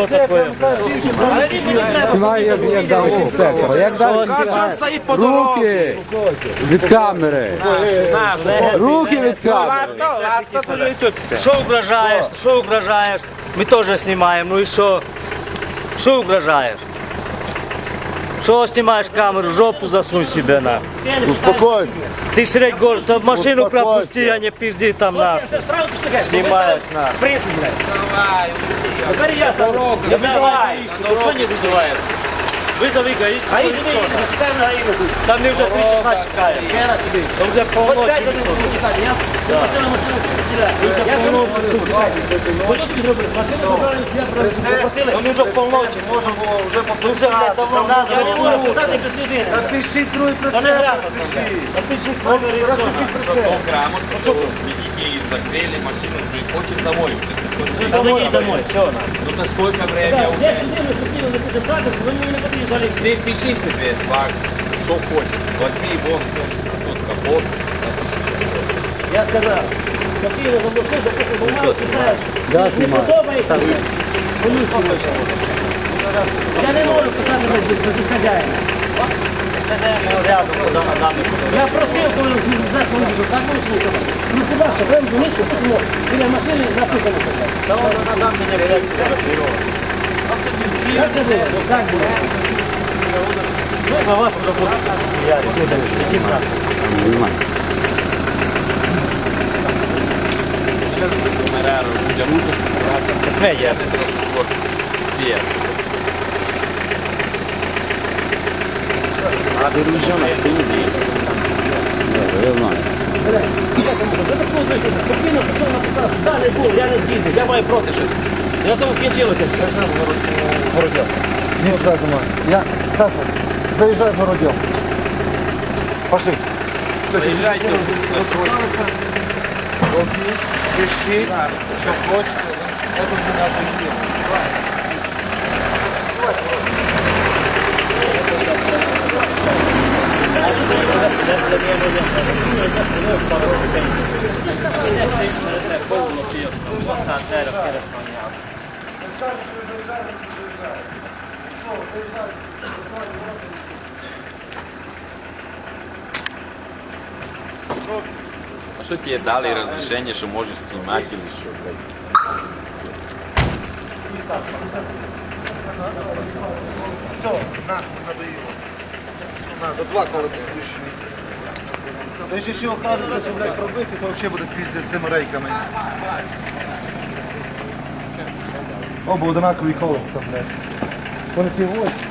Що таке? Знімаю, як, як дали інспектора. Як дали стоїть по дорозі. руки від камери. Руки від камери. Ладно, ладно, то і тут. Що угрожаєш? Що угрожаєш? Ми теж знімаємо, ну і що? Що угрожаєш? Що знімаєш камеру, жопу засунь себе на. Успокойся. Ти средь город, то машину Успокойся. пропусти, а не пизди там на. Снимают на. Теперь я дорогу. Я вызываю. Ну что не вызывает? Вызови гаишник. А їх не чекаємо на Гаїну тут. Там мы уже три часа чекаем. Я на тобі. Там уже От полночи. п'ять годин буду чекати. Я я машину машину сідаю. Я машину чекати. Полюцьки зробили. Машину забрали, я просили. Там уже полночи. Можна було вже Уже, блядь, давно надо. Я не можу писати без людини. Напишіть другий Да не грамотно. Напиши номер и все. грамотно, что видите, и закрыли машину, блин, очень доволен. Домой, домой, все. Ну то сколько время Я уже? людину хотіли написати так, ви мені не потрібні взагалі. Ты пиши себе, факт, что хочешь. Возьми вон тут капот. Я сказав, хотіли заблокувати, записати бумагу, читаєш. Я Не знімаю. подобається. Я не можу писати без без хазяїна. Я просив, коли знак вийшов, так ви слухали. Ну, будь ласка, прямо до них, письмо, біля машини написано. Як це було? Так було. За. Я на. Numerare, chiamuto, Медиа. via. Я знаю. Спокійно, хто написав, далі був, я не згідний, я маю проти щось. Я тому кінчилося. Не вот сразу Я... Саша, заезжай в родил. Пошли. Заезжайте. Пиши, что хочешь. Это уже надо Üç saat nereye keresztmen yağdı. Sen şu yüzden zaten yüzden zaten. А что тебе дали разрешение, что можешь снимать или что? Все, нахуй надоїло. На, до два колеса спущені. Ну, Якщо ще окажуть, що блядь, пробити, то взагалі буде піздець з тими рейками. Оба одинакові колеса, блядь. Quando tem hoje?